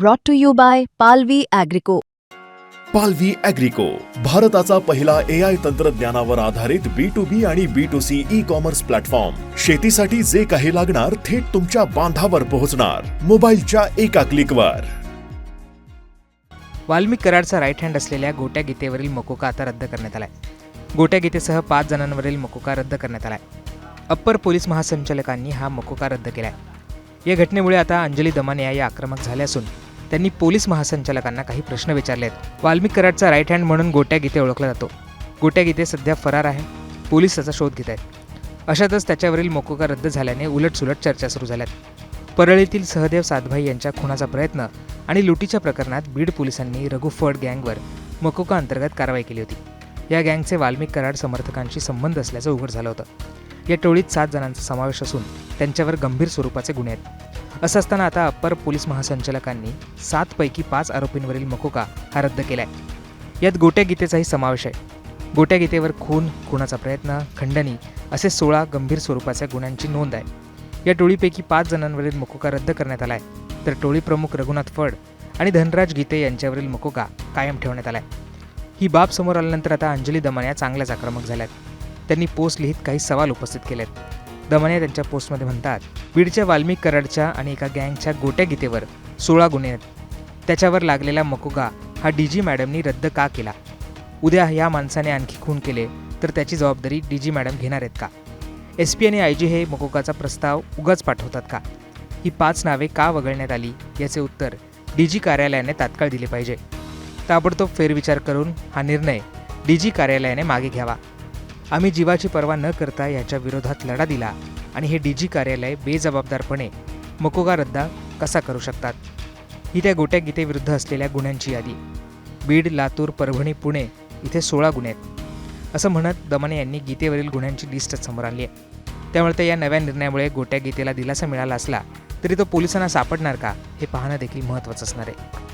brought to you by Palvi Agrico. पालवी अॅग्रिको भारताचा पहिला ए आय तंत्रज्ञानावर आधारित बी टू बी आणि B two C e commerce platform शेतीसाठी जे काही लागणार थेट तुमच्या बांधावर पोहोचणार. मोबाईलच्या एका क्लिकवर वाल्मिक कराडचा राईट हँड असलेल्या गोट्या गीतेवरील मकोका आता रद्द करण्यात आलाय. गोट्या गीतेसह पाच जणांवरील मकोका रद्द करण्यात आलाय. अप्पर पोलीस महासंचालकांनी हा मकोका रद्द केलाय. या घटनेमुळे आता अंजली दमानिया या आक्रमक झाल्या असून त्यांनी पोलीस महासंचालकांना काही प्रश्न विचारले आहेत वाल्मिक कराडचा राईट हँड म्हणून गोट्या गीते ओळखला जातो. गोट्या गीते सध्या फरार आहे. पोलीस त्याचा शोध घेत आहेत. अशातच त्याच्यावरील मकोका रद्द झाल्याने उलटसुलट चर्चा सुरू झाल्यात. परळीतील सहदेव सातभाई यांच्या खुनाचा प्रयत्न आणि लुटीच्या प्रकरणात बीड पोलिसांनी रघु फड गँगवर मकोका अंतर्गत कारवाई केली होती. या गँगचे वाल्मिक कराड समर्थकांशी संबंध असल्याचं उघड झालं होतं. या टोळीत सात जणांचा समावेश असून त्यांच्यावर गंभीर स्वरूपाचे गुन्हे आहेत. असं असताना आता अप्पर पोलीस महासंचालकांनी सातपैकी पाच आरोपींवरील मकोका हा रद्द केला आहे यात गोट्या गीतेचाही समावेश आहे. गोट्या गीतेवर खून खुनाचा प्रयत्न खंडणी असे सोळा गंभीर स्वरूपाच्या गुन्ह्यांची नोंद आहे. या टोळीपैकी पाच जणांवरील मकोका रद्द करण्यात आला आहे तर टोळी प्रमुख रघुनाथ फड आणि धनराज गीते यांच्यावरील मकोका कायम ठेवण्यात आला आहे ही बाब समोर आल्यानंतर आता अंजली दमानिया चांगल्याच आक्रमक झाल्यात. त्यांनी पोस्ट लिहित काही सवाल उपस्थित केलेत. दमने त्यांच्या पोस्टमध्ये म्हणतात बीडच्या वाल्मिक कराडच्या आणि एका गँगच्या गोट्या गीतेवर सोळा गुन्हे आहेत त्याच्यावर लागलेला मकोका हा डी जी मॅडमनी रद्द का केला? उद्या ह्या माणसाने आणखी खून केले तर त्याची जबाबदारी डी जी मॅडम घेणार आहेत का? एस पी आणि आय जी हे मकोकाचा प्रस्ताव उगाच पाठवतात का? ही पाच नावे का वगळण्यात आली याचे उत्तर डी जी कार्यालयाने तात्काळ दिले पाहिजे. ताबडतोब फेरविचार करून हा निर्णय डी जी कार्यालयाने मागे घ्यावा. आम्ही जीवाची पर्वा न करता याच्या विरोधात लढा दिला आणि हे डी जी कार्यालय बेजबाबदारपणे मकोगा रद्दा कसा करू शकतात? ही त्या गोट्या गीतेविरुद्ध असलेल्या गुन्ह्यांची यादी. बीड लातूर परभणी पुणे इथे सोळा गुन्हे आहेत. असं म्हणत दमाने यांनी गीतेवरील गुन्ह्यांची लिस्टच समोर आणली आहे. त्यामुळे त्या या नव्या निर्णयामुळे गोट्या गीतेला दिलासा मिळाला असला तरी तो पोलिसांना सापडणार का हे पाहणं देखील महत्त्वाचं असणार आहे.